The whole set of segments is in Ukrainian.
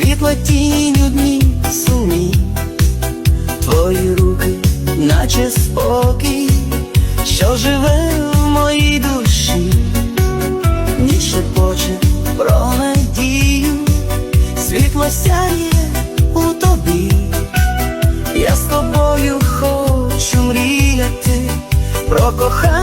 світла тінь дні сумні, твої руки, наче спокій, що живе в моїй душі, ніч шепоче про надію, світло сяє у тобі, я з тобою хочу мріяти про кохання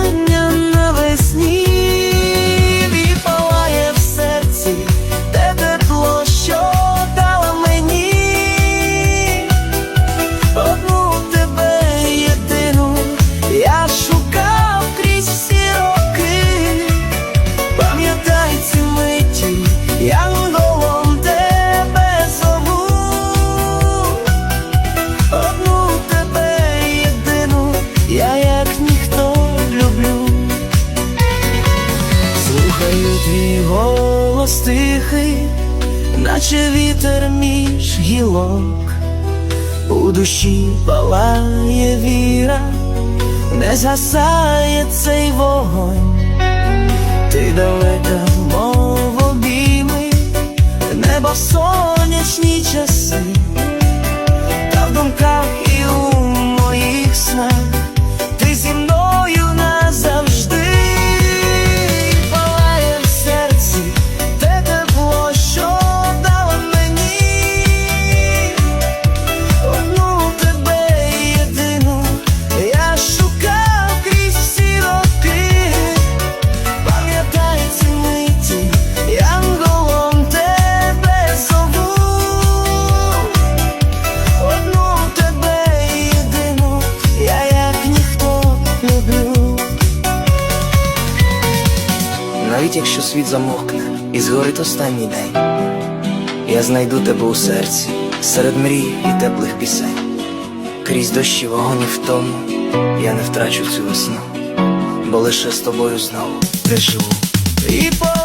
твій голос тихий, наче вітер між гілок, у душі палає віра, не згасає цей вогонь, ти далека, Навіть якщо світ замовкне і згорить останній день, я знайду тебе у серці, серед мрій і теплих пісень. Крізь дощі вогонь і втому я не втрачу цю весну, бо лише з тобою знову. І по